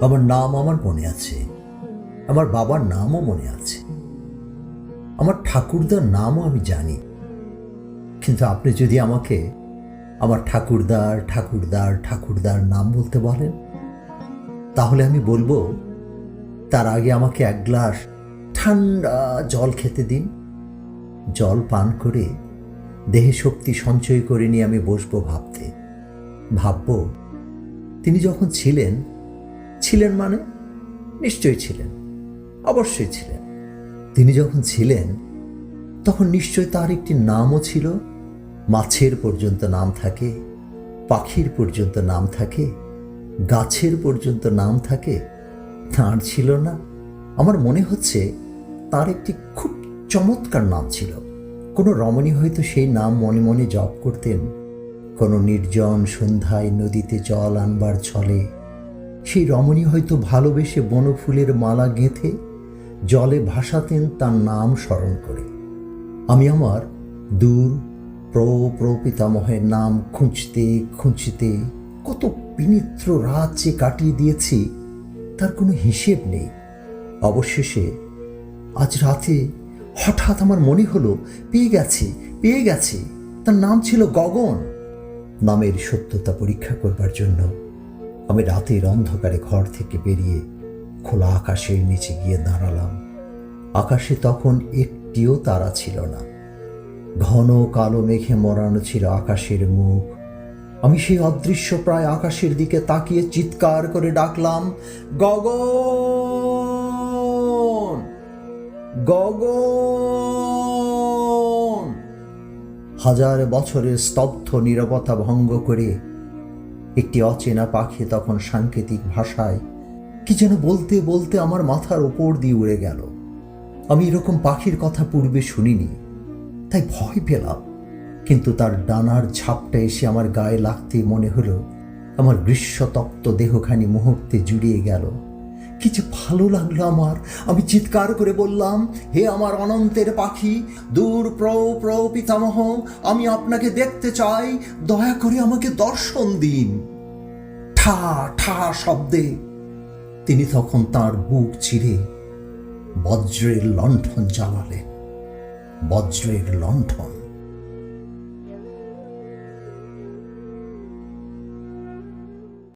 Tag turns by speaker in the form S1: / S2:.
S1: আমার নাম আমার মনে আছে। আমার বাবার নামও মনে আছে। আমার ঠাকুরদার নামও আমি জানি। কিন্তু আপনি যদি আমাকে আমার ঠাকুরদার ঠাকুরদার ঠাকুরদার নাম বলতে বলেন, তাহলে আমি বলব, তার আগে আমাকে এক গ্লাস ঠান্ডা জল খেতে দিন। জল পান করে দেহে শক্তি সঞ্চয় করে নিয়ে আমি বসবো ভাবতে। ভাবব, তিনি যখন ছিলেন ছিলেন মানে? নিশ্চয়ই ছিলেন। অবশ্যই ছিলেন। তিনি যখন ছিলেন, তখন নিশ্চয় তার একটি নামও ছিল। মাছের পর্যন্ত নাম থাকে, পাখির পর্যন্ত নাম থাকে, গাছের পর্যন্ত নাম থাকে। তাঁর ছিল না। আমার মনে হচ্ছে তার একটি খুব চমৎকার নাম ছিল। কোনো রমণী হয়তো সেই নাম মনে মনে জপ করতেন। কোনো নির্জন সন্ধ্যায় নদীতে জল আনবার ছলে সেই রমণী হয়তো ভালোবেসে বনফুলের মালা গেঁথে জলে ভাসাতেন তার নাম স্মরণ করে। আমি আমার দূর প্র প্রপিতামহের নাম খুঁজতে খুঁজতে কত বিনিত্র রাত যে কাটিয়ে দিয়েছি, তার কোনো হিসেব নেই। অবশেষে আজ রাতে হঠাৎ আমার মনে হলো, পেয়ে গেছি পেয়ে গেছি। তার নাম ছিল গগন, নামের সত্যতা পরীক্ষা করবার জন্য। আমি রাতের অন্ধকারে ঘর থেকে বেরিয়ে খোলা আকাশের নিচে গিয়ে দাঁড়ালাম। আকাশে তখন একটিও তারা ছিল না। ঘন কালো মেঘে মরানো ছিল আকাশের মুখ। আমি সেই অদৃশ্য প্রায় আকাশের দিকে তাকিয়ে চিৎকার করে ডাকলাম, গগন! গগন! হাজার বছরের স্তব্ধ নীরবতা ভঙ্গ করে একটি অচেনা পাখি তখন সাংকেতিক ভাষায়, কি যেন বলতে বলতে আমার মাথার ওপর দিয়ে উড়ে গেল। আমি এরকম পাখির কথা পূর্বে শুনিনি, তাই ভয় পেলাম। কিন্তু তার ডানার ঝাপটা এসে আমার গায়ে লাগতে মনে হলো, আমার গ্রীষ্মতপ্ত দেহখানি মুহূর্তে জুড়িয়ে গেল। কি যে ভালো লাগল আমার। আমি চিৎকার করে বললাম, হে আমার অনন্তের পাখি, দূর প্র প্র পিতামহ, আমি আপনাকে দেখতে চাই, দয়া করে আমাকে দর্শন দিন। ঠা ঠা শব্দে তিনি তখন তার বুক চিরে বজ্রের লণ্ঠন জ্বালালেন। বজ্রের লণ্ঠন।